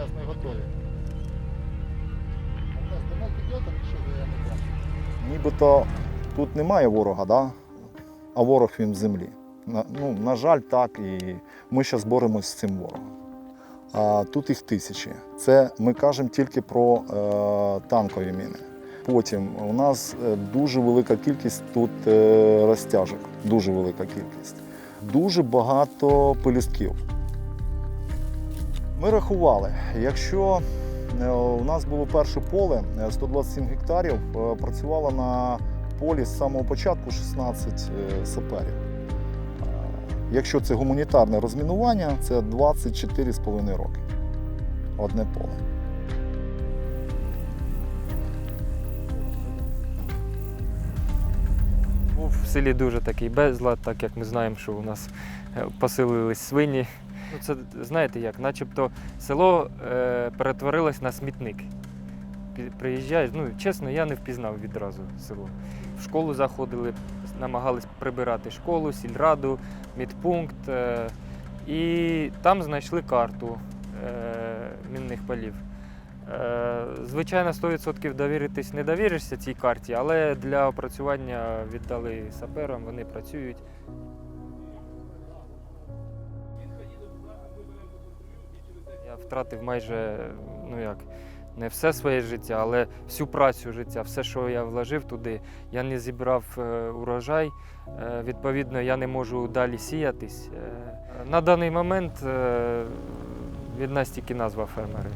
зараз не готові. До нас підйота, нічого я не бачу. Нібито тут немає ворога, да? а ворог він в землі. На, ну, на жаль, так, і ми зараз боремося з цим ворогом. А Тут їх тисячі. Це ми кажемо тільки про е, танкові міни. Потім у нас е, дуже велика кількість тут е, розтяжок, дуже велика кількість, дуже багато пелюстків. Ми рахували, якщо е, у нас було перше поле е, 127 гектарів, е, працювало на полі з самого початку 16 е, саперів. Е, Якщо це гуманітарне розмінування, це 24,5 роки. Одне поле. Був в селі дуже такий безлад, так як ми знаємо, що у нас е, поселились свині. Ну, це знаєте як, начебто село е, перетворилось на смітник. Приїжджаєш, ну чесно, я не впізнав відразу село. В школу заходили, намагались прибирати школу, сільраду, медпункт. Е, і там знайшли карту е, мінних полів. Е, Звичайно, 100% довіритись не довіришся цій карті, але для опрацювання віддали саперам, вони працюють. Втратив майже, ну як, не все своє життя, але всю працю життя, все, що я вложив туди, я не зібрав е, урожай. Е, Відповідно, я не можу далі сіятись. Е, На даний момент від нас тільки назва фермери.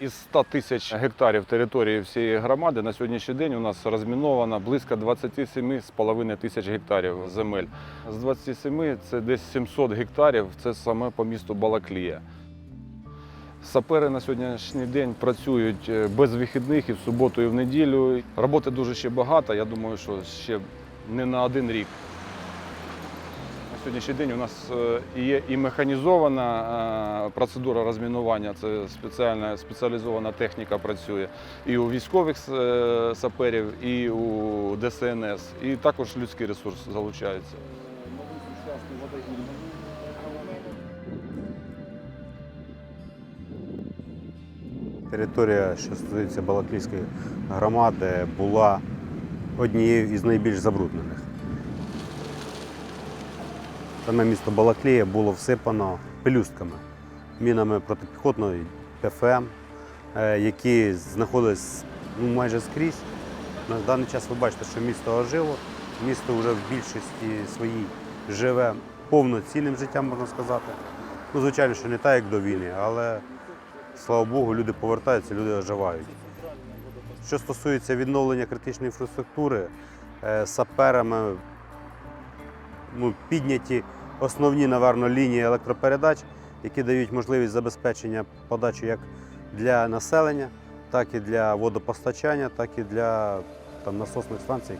Із 100 тисяч гектарів території всієї громади на сьогоднішній день у нас розміновано близько 27,5 тисяч гектарів земель. З 27 це десь 700 гектарів, це саме по місту Балаклія. Сапери на сьогоднішній день працюють е, без вихідних і в суботу, і в неділю. Роботи дуже ще багато. Я думаю, що ще не на один рік. Сьогоднішній день у нас е, є і механізована е, процедура розмінування, це спеціальна спеціалізована техніка працює і у військових е, саперів, і у ДСНС, і також людський ресурс залучається. Територія, що стосується Балаклійської громади, була однією із найбільш забруднених. Саме місто Балаклія було всипано пелюстками, мінами протипіхотної ПФМ, е, які знаходились ну, майже скрізь. На даний час ви бачите, що місто ожило, місто вже в більшості своїй живе повноцінним життям, можна сказати. Ну, звичайно, що не так, як до війни, але слава Богу, люди повертаються, люди оживають. Що стосується відновлення критичної інфраструктури, е, саперами ну, підняті основні, напевно, лінії електропередач, які дають можливість забезпечення подачі як для населення, так і для водопостачання, так і для там, насосних станцій.